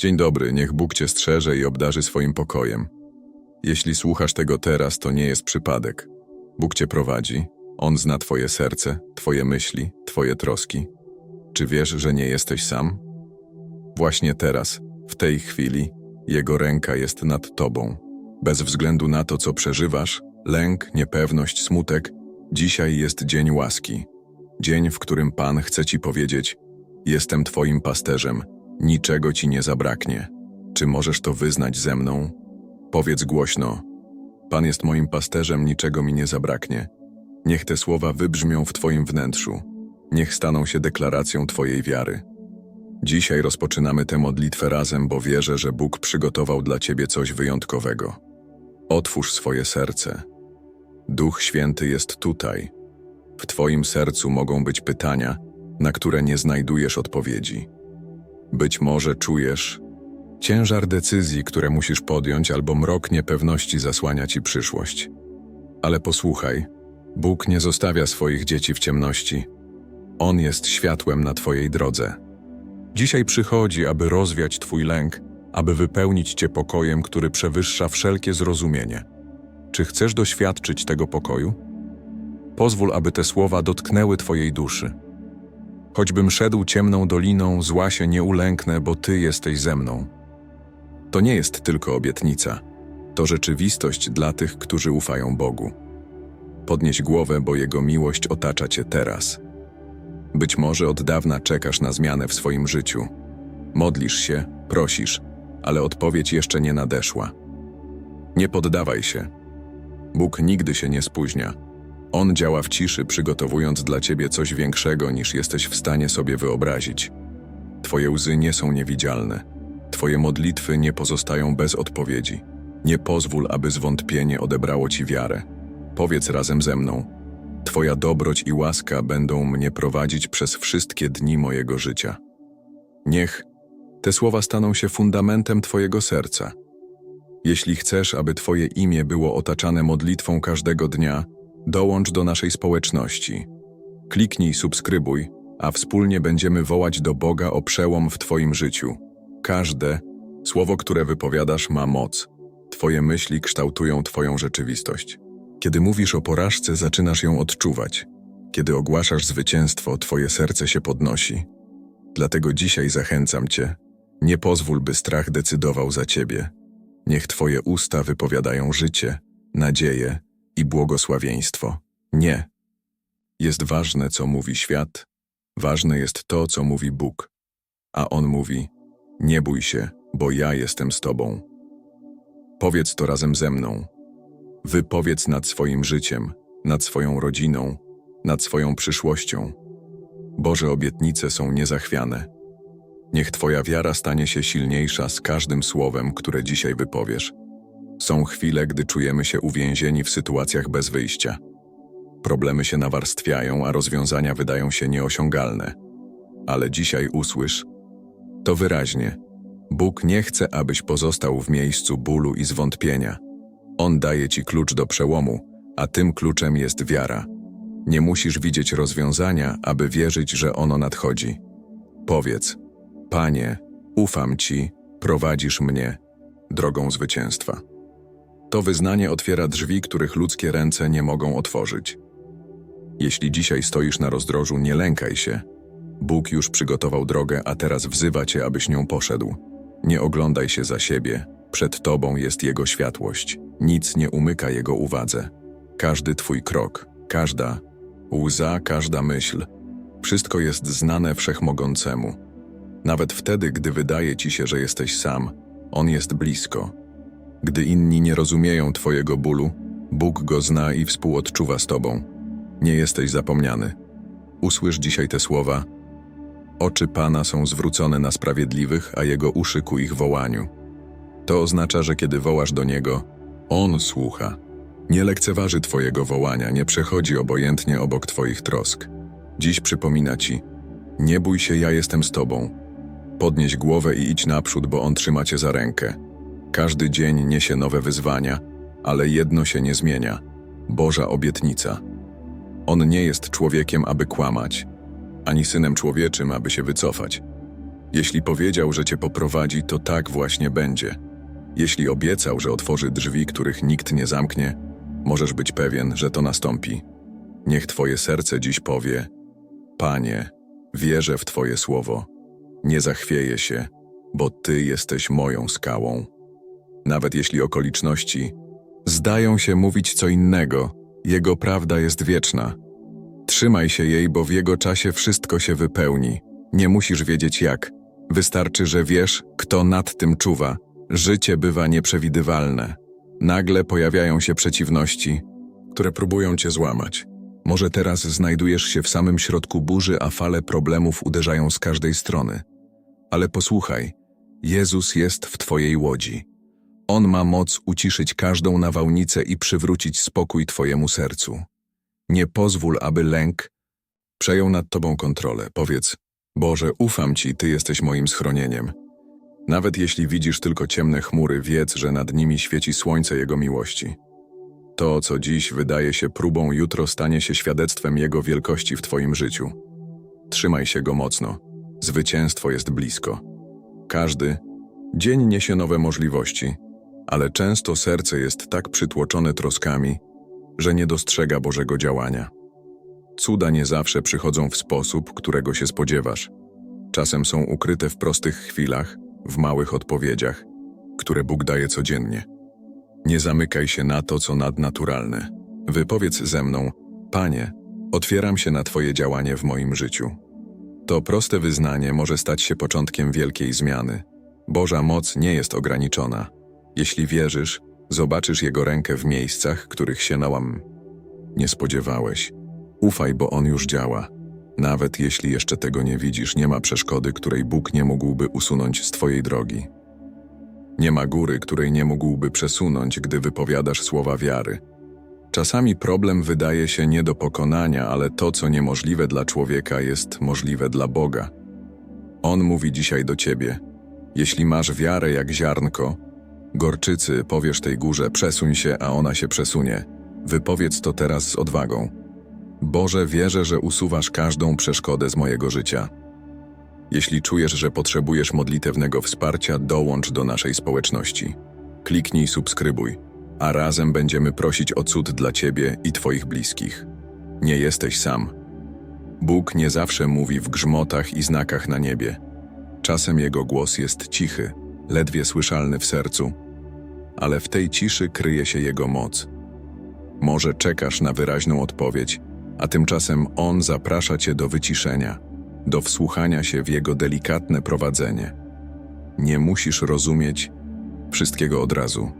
Dzień dobry, niech Bóg cię strzeże i obdarzy swoim pokojem. Jeśli słuchasz tego teraz, to nie jest przypadek. Bóg cię prowadzi, On zna twoje serce, twoje myśli, twoje troski. Czy wiesz, że nie jesteś sam? Właśnie teraz, w tej chwili, Jego ręka jest nad tobą. Bez względu na to, co przeżywasz, lęk, niepewność, smutek, dzisiaj jest dzień łaski. Dzień, w którym Pan chce ci powiedzieć: Jestem Twoim pasterzem, niczego ci nie zabraknie. Czy możesz to wyznać ze mną? Powiedz głośno: Pan jest moim pasterzem, niczego mi nie zabraknie. Niech te słowa wybrzmią w Twoim wnętrzu. Niech staną się deklaracją Twojej wiary. Dzisiaj rozpoczynamy tę modlitwę razem, bo wierzę, że Bóg przygotował dla Ciebie coś wyjątkowego. Otwórz swoje serce. Duch Święty jest tutaj. W Twoim sercu mogą być pytania, na które nie znajdujesz odpowiedzi. Być może czujesz ciężar decyzji, które musisz podjąć, albo mrok niepewności zasłania ci przyszłość. Ale posłuchaj, Bóg nie zostawia swoich dzieci w ciemności. On jest światłem na Twojej drodze. Dzisiaj przychodzi, aby rozwiać Twój lęk, aby wypełnić Cię pokojem, który przewyższa wszelkie zrozumienie. Czy chcesz doświadczyć tego pokoju? Pozwól, aby te słowa dotknęły Twojej duszy. Choćbym szedł ciemną doliną, zła się nie ulęknę, bo Ty jesteś ze mną. To nie jest tylko obietnica, to rzeczywistość dla tych, którzy ufają Bogu. Podnieś głowę, bo Jego miłość otacza Cię teraz. Być może od dawna czekasz na zmianę w swoim życiu. Modlisz się, prosisz, ale odpowiedź jeszcze nie nadeszła. Nie poddawaj się. Bóg nigdy się nie spóźnia. On działa w ciszy, przygotowując dla ciebie coś większego niż jesteś w stanie sobie wyobrazić. Twoje łzy nie są niewidzialne. Twoje modlitwy nie pozostają bez odpowiedzi. Nie pozwól, aby zwątpienie odebrało ci wiarę. Powiedz razem ze mną: Twoja dobroć i łaska będą mnie prowadzić przez wszystkie dni mojego życia. Niech te słowa staną się fundamentem Twojego serca. Jeśli chcesz, aby Twoje imię było otaczane modlitwą każdego dnia, dołącz do naszej społeczności. Kliknij subskrybuj, a wspólnie będziemy wołać do Boga o przełom w Twoim życiu. Każde słowo, które wypowiadasz, ma moc. Twoje myśli kształtują Twoją rzeczywistość. Kiedy mówisz o porażce, zaczynasz ją odczuwać. Kiedy ogłaszasz zwycięstwo, Twoje serce się podnosi. Dlatego dzisiaj zachęcam Cię, nie pozwól, by strach decydował za Ciebie. Niech Twoje usta wypowiadają życie, nadzieję i błogosławieństwo. Nie. Jest ważne, co mówi świat, ważne jest to, co mówi Bóg. A On mówi: Nie bój się, bo ja jestem z Tobą. Powiedz to razem ze mną. Wypowiedz nad swoim życiem, nad swoją rodziną, nad swoją przyszłością. Boże obietnice są niezachwiane. Niech Twoja wiara stanie się silniejsza z każdym słowem, które dzisiaj wypowiesz. Są chwile, gdy czujemy się uwięzieni w sytuacjach bez wyjścia. Problemy się nawarstwiają, a rozwiązania wydają się nieosiągalne. Ale dzisiaj usłysz to wyraźnie. Bóg nie chce, abyś pozostał w miejscu bólu i zwątpienia. On daje ci klucz do przełomu, a tym kluczem jest wiara. Nie musisz widzieć rozwiązania, aby wierzyć, że ono nadchodzi. Powiedz: Panie, ufam Ci, prowadzisz mnie drogą zwycięstwa. To wyznanie otwiera drzwi, których ludzkie ręce nie mogą otworzyć. Jeśli dzisiaj stoisz na rozdrożu, nie lękaj się. Bóg już przygotował drogę, a teraz wzywa cię, abyś nią poszedł. Nie oglądaj się za siebie, przed tobą jest Jego światłość. Nic nie umyka Jego uwadze. Każdy twój krok, każda łza, każda myśl, wszystko jest znane wszechmogącemu. Nawet wtedy, gdy wydaje ci się, że jesteś sam, On jest blisko. Gdy inni nie rozumieją Twojego bólu, Bóg go zna i współodczuwa z Tobą. Nie jesteś zapomniany. Usłysz dzisiaj te słowa. Oczy Pana są zwrócone na sprawiedliwych, a Jego uszy ku ich wołaniu. To oznacza, że kiedy wołasz do Niego, On słucha. Nie lekceważy Twojego wołania, nie przechodzi obojętnie obok Twoich trosk. Dziś przypomina Ci, nie bój się, ja jestem z Tobą. Podnieś głowę i idź naprzód, bo On trzyma Cię za rękę. Każdy dzień niesie nowe wyzwania, ale jedno się nie zmienia Boża obietnica. On nie jest człowiekiem, aby kłamać, ani synem człowieczym, aby się wycofać. Jeśli powiedział, że cię poprowadzi, to tak właśnie będzie. Jeśli obiecał, że otworzy drzwi, których nikt nie zamknie, możesz być pewien, że to nastąpi. Niech twoje serce dziś powie: Panie, wierzę w Twoje słowo. Nie zachwieję się, bo Ty jesteś moją skałą. Nawet jeśli okoliczności zdają się mówić co innego, Jego prawda jest wieczna. Trzymaj się jej, bo w Jego czasie wszystko się wypełni. Nie musisz wiedzieć jak. Wystarczy, że wiesz, kto nad tym czuwa. Życie bywa nieprzewidywalne. Nagle pojawiają się przeciwności, które próbują cię złamać. Może teraz znajdujesz się w samym środku burzy, a fale problemów uderzają z każdej strony. Ale posłuchaj, Jezus jest w Twojej łodzi. On ma moc uciszyć każdą nawałnicę i przywrócić spokój Twojemu sercu. Nie pozwól, aby lęk przejął nad Tobą kontrolę. Powiedz, Boże, ufam Ci, Ty jesteś moim schronieniem. Nawet jeśli widzisz tylko ciemne chmury, wiedz, że nad nimi świeci słońce Jego miłości. To, co dziś wydaje się próbą, jutro stanie się świadectwem Jego wielkości w Twoim życiu. Trzymaj się Go mocno. Zwycięstwo jest blisko. Każdy dzień niesie nowe możliwości, ale często serce jest tak przytłoczone troskami, że nie dostrzega Bożego działania. Cuda nie zawsze przychodzą w sposób, którego się spodziewasz. Czasem są ukryte w prostych chwilach, w małych odpowiedziach, które Bóg daje codziennie. Nie zamykaj się na to, co nadnaturalne. Wypowiedz ze mną, Panie, otwieram się na Twoje działanie w moim życiu. To proste wyznanie może stać się początkiem wielkiej zmiany. Boża moc nie jest ograniczona. Jeśli wierzysz, zobaczysz Jego rękę w miejscach, których się nałam nie spodziewałeś. Ufaj, bo On już działa. Nawet jeśli jeszcze tego nie widzisz, nie ma przeszkody, której Bóg nie mógłby usunąć z Twojej drogi. Nie ma góry, której nie mógłby przesunąć, gdy wypowiadasz słowa wiary. Czasami problem wydaje się nie do pokonania, ale to, co niemożliwe dla człowieka, jest możliwe dla Boga. On mówi dzisiaj do ciebie: Jeśli masz wiarę jak ziarnko, gorczycy, powiesz tej górze: przesuń się, a ona się przesunie. Wypowiedz to teraz z odwagą. Boże, wierzę, że usuwasz każdą przeszkodę z mojego życia. Jeśli czujesz, że potrzebujesz modlitewnego wsparcia, dołącz do naszej społeczności. Kliknij subskrybuj, a razem będziemy prosić o cud dla Ciebie i Twoich bliskich. Nie jesteś sam. Bóg nie zawsze mówi w grzmotach i znakach na niebie. Czasem Jego głos jest cichy, ledwie słyszalny w sercu, ale w tej ciszy kryje się Jego moc. Może czekasz na wyraźną odpowiedź, a tymczasem On zaprasza Cię do wyciszenia – do wsłuchania się w Jego delikatne prowadzenie. Nie musisz rozumieć wszystkiego od razu.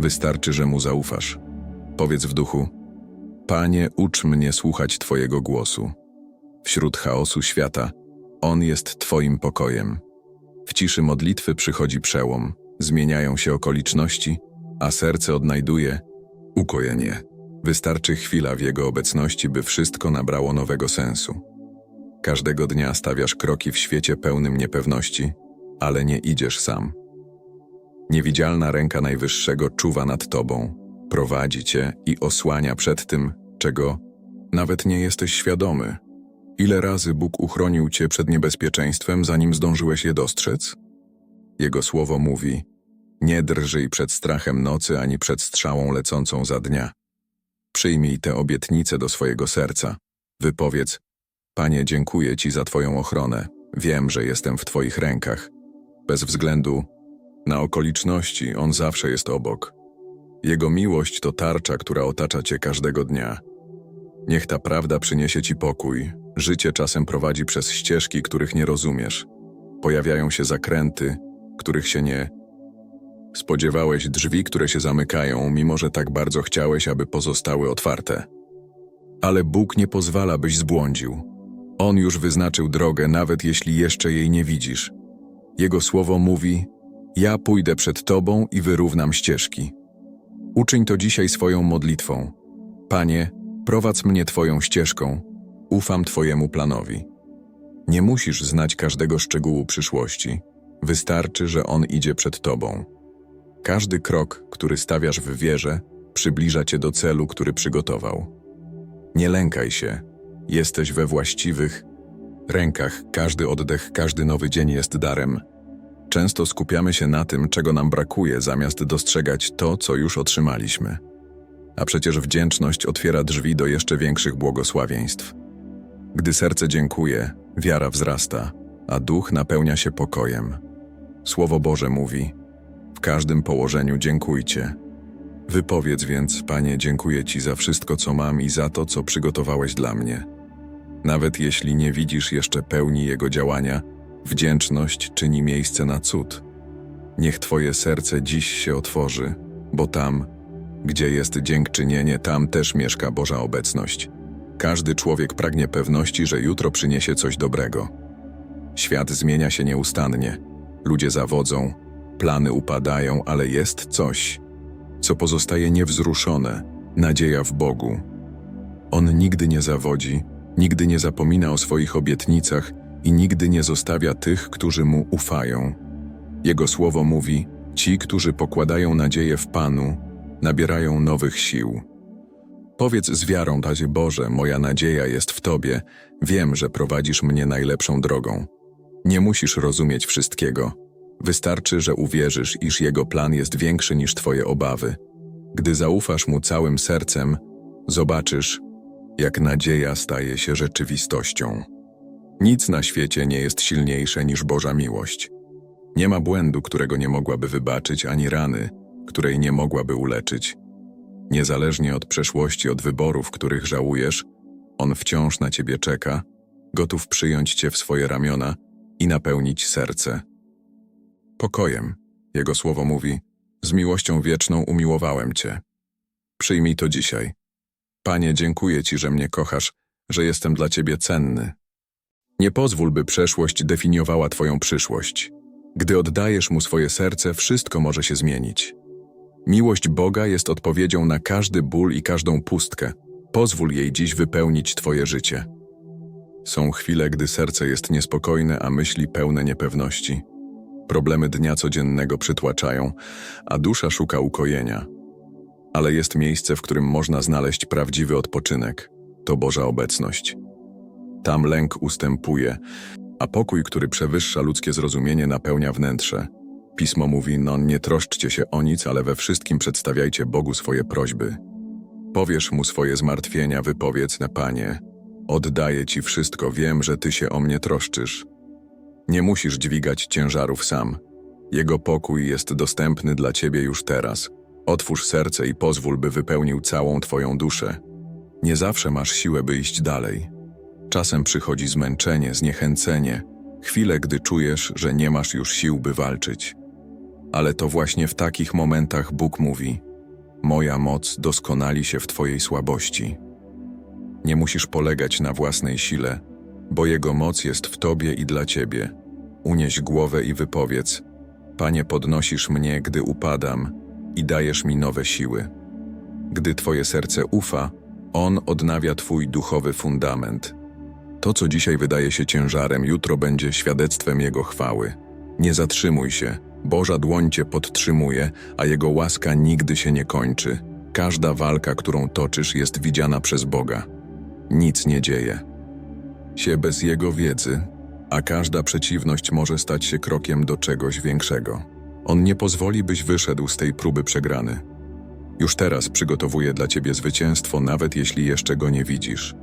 Wystarczy, że Mu zaufasz. Powiedz w duchu: Panie, ucz mnie słuchać Twojego głosu. Wśród chaosu świata, On jest Twoim pokojem. W ciszy modlitwy przychodzi przełom, zmieniają się okoliczności, a serce odnajduje ukojenie. Wystarczy chwila w Jego obecności, by wszystko nabrało nowego sensu. Każdego dnia stawiasz kroki w świecie pełnym niepewności, ale nie idziesz sam. Niewidzialna ręka Najwyższego czuwa nad tobą, prowadzi cię i osłania przed tym, czego nawet nie jesteś świadomy. Ile razy Bóg uchronił cię przed niebezpieczeństwem, zanim zdążyłeś je dostrzec? Jego słowo mówi: Nie drżyj przed strachem nocy ani przed strzałą lecącą za dnia. Przyjmij tę obietnicę do swojego serca. Wypowiedz: Panie, dziękuję Ci za Twoją ochronę. Wiem, że jestem w Twoich rękach. Bez względu na okoliczności, On zawsze jest obok. Jego miłość to tarcza, która otacza Cię każdego dnia. Niech ta prawda przyniesie Ci pokój. Życie czasem prowadzi przez ścieżki, których nie rozumiesz. Pojawiają się zakręty, których się nie spodziewałeś, drzwi, które się zamykają, mimo że tak bardzo chciałeś, aby pozostały otwarte. Ale Bóg nie pozwala, byś zbłądził. On już wyznaczył drogę, nawet jeśli jeszcze jej nie widzisz. Jego słowo mówi: Ja pójdę przed Tobą i wyrównam ścieżki. Uczyń to dzisiaj swoją modlitwą. Panie, prowadź mnie Twoją ścieżką, ufam Twojemu planowi. Nie musisz znać każdego szczegółu przyszłości, wystarczy, że On idzie przed Tobą. Każdy krok, który stawiasz w wierze, przybliża Cię do celu, który przygotował. Nie lękaj się, Jesteś we właściwych rękach, każdy oddech, każdy nowy dzień jest darem. Często skupiamy się na tym, czego nam brakuje, zamiast dostrzegać to, co już otrzymaliśmy. A przecież wdzięczność otwiera drzwi do jeszcze większych błogosławieństw. Gdy serce dziękuje, wiara wzrasta, a duch napełnia się pokojem. Słowo Boże mówi: W każdym położeniu dziękujcie. Wypowiedz więc, Panie, dziękuję Ci za wszystko, co mam i za to, co przygotowałeś dla mnie. Nawet jeśli nie widzisz jeszcze pełni Jego działania, wdzięczność czyni miejsce na cud. Niech Twoje serce dziś się otworzy, bo tam, gdzie jest dziękczynienie, tam też mieszka Boża obecność. Każdy człowiek pragnie pewności, że jutro przyniesie coś dobrego. Świat zmienia się nieustannie, ludzie zawodzą, plany upadają, ale jest coś, co pozostaje niewzruszone nadzieja w Bogu. On nigdy nie zawodzi, nigdy nie zapomina o swoich obietnicach i nigdy nie zostawia tych, którzy mu ufają. Jego słowo mówi: Ci, którzy pokładają nadzieję w Panu, nabierają nowych sił. Powiedz z wiarą, Tazie Boże, moja nadzieja jest w Tobie, wiem, że prowadzisz mnie najlepszą drogą. Nie musisz rozumieć wszystkiego. Wystarczy, że uwierzysz, iż Jego plan jest większy niż Twoje obawy. Gdy zaufasz Mu całym sercem, zobaczysz, jak nadzieja staje się rzeczywistością. Nic na świecie nie jest silniejsze niż Boża miłość. Nie ma błędu, którego nie mogłaby wybaczyć, ani rany, której nie mogłaby uleczyć. Niezależnie od przeszłości, od wyborów, których żałujesz, On wciąż na ciebie czeka, gotów przyjąć cię w swoje ramiona i napełnić serce. Pokojem, Jego słowo mówi, z miłością wieczną umiłowałem Cię. Przyjmij to dzisiaj. Panie, dziękuję Ci, że mnie kochasz, że jestem dla Ciebie cenny. Nie pozwól, by przeszłość definiowała Twoją przyszłość. Gdy oddajesz Mu swoje serce, wszystko może się zmienić. Miłość Boga jest odpowiedzią na każdy ból i każdą pustkę. Pozwól jej dziś wypełnić Twoje życie. Są chwile, gdy serce jest niespokojne, a myśli pełne niepewności. Problemy dnia codziennego przytłaczają, a dusza szuka ukojenia. Ale jest miejsce, w którym można znaleźć prawdziwy odpoczynek to Boża obecność. Tam lęk ustępuje, a pokój, który przewyższa ludzkie zrozumienie, napełnia wnętrze. Pismo mówi: No, nie troszczcie się o nic, ale we wszystkim przedstawiajcie Bogu swoje prośby. Powiesz mu swoje zmartwienia, wypowiedz na Panie. Oddaję ci wszystko, wiem, że ty się o mnie troszczysz. Nie musisz dźwigać ciężarów sam. Jego pokój jest dostępny dla ciebie już teraz. Otwórz serce i pozwól, by wypełnił całą twoją duszę. Nie zawsze masz siłę, by iść dalej. Czasem przychodzi zmęczenie, zniechęcenie, chwile, gdy czujesz, że nie masz już sił, by walczyć. Ale to właśnie w takich momentach Bóg mówi: Moja moc doskonali się w Twojej słabości. Nie musisz polegać na własnej sile, bo Jego moc jest w Tobie i dla Ciebie. Unieś głowę i wypowiedz: Panie, podnosisz mnie, gdy upadam i dajesz mi nowe siły. Gdy Twoje serce ufa, On odnawia Twój duchowy fundament. To, co dzisiaj wydaje się ciężarem, jutro będzie świadectwem Jego chwały. Nie zatrzymuj się, Boża dłoń Cię podtrzymuje, a Jego łaska nigdy się nie kończy. Każda walka, którą toczysz, jest widziana przez Boga. Nic nie dzieje się bez Jego wiedzy, a każda przeciwność może stać się krokiem do czegoś większego. On nie pozwoli, byś wyszedł z tej próby przegrany. Już teraz przygotowuje dla ciebie zwycięstwo, nawet jeśli jeszcze go nie widzisz.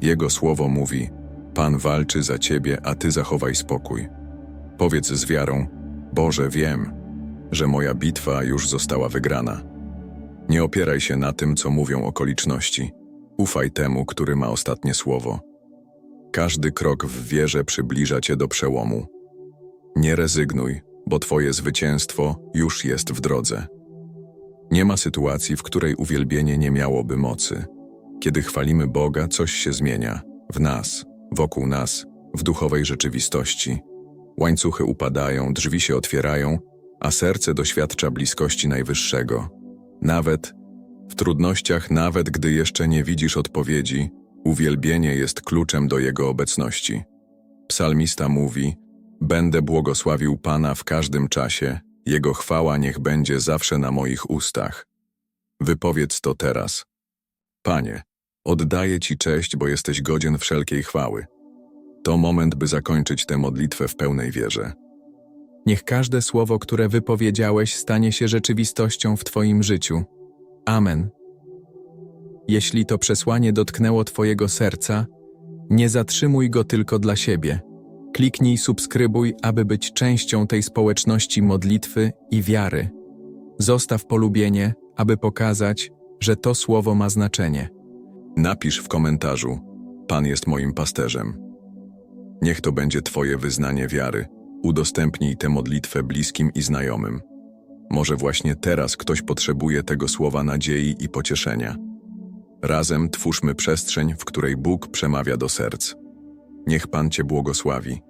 Jego słowo mówi: Pan walczy za ciebie, a ty zachowaj spokój. Powiedz z wiarą: Boże, wiem, że moja bitwa już została wygrana. Nie opieraj się na tym, co mówią okoliczności. Ufaj temu, który ma ostatnie słowo. Każdy krok w wierze przybliża cię do przełomu. Nie rezygnuj, bo twoje zwycięstwo już jest w drodze. Nie ma sytuacji, w której uwielbienie nie miałoby mocy. Kiedy chwalimy Boga, coś się zmienia w nas, wokół nas, w duchowej rzeczywistości. Łańcuchy upadają, drzwi się otwierają, a serce doświadcza bliskości Najwyższego. Nawet w trudnościach, nawet gdy jeszcze nie widzisz odpowiedzi, uwielbienie jest kluczem do Jego obecności. Psalmista mówi: Będę błogosławił Pana w każdym czasie, Jego chwała niech będzie zawsze na moich ustach. Wypowiedz to teraz. Panie, oddaję Ci cześć, bo jesteś godzien wszelkiej chwały. To moment, by zakończyć tę modlitwę w pełnej wierze. Niech każde słowo, które wypowiedziałeś, stanie się rzeczywistością w Twoim życiu. Amen. Jeśli to przesłanie dotknęło Twojego serca, nie zatrzymuj go tylko dla siebie. Kliknij subskrybuj, aby być częścią tej społeczności modlitwy i wiary. Zostaw polubienie, aby pokazać, że to słowo ma znaczenie. Napisz w komentarzu: Pan jest moim pasterzem. Niech to będzie Twoje wyznanie wiary. Udostępnij tę modlitwę bliskim i znajomym. Może właśnie teraz ktoś potrzebuje tego słowa nadziei i pocieszenia. Razem twórzmy przestrzeń, w której Bóg przemawia do serc. Niech Pan Cię błogosławi.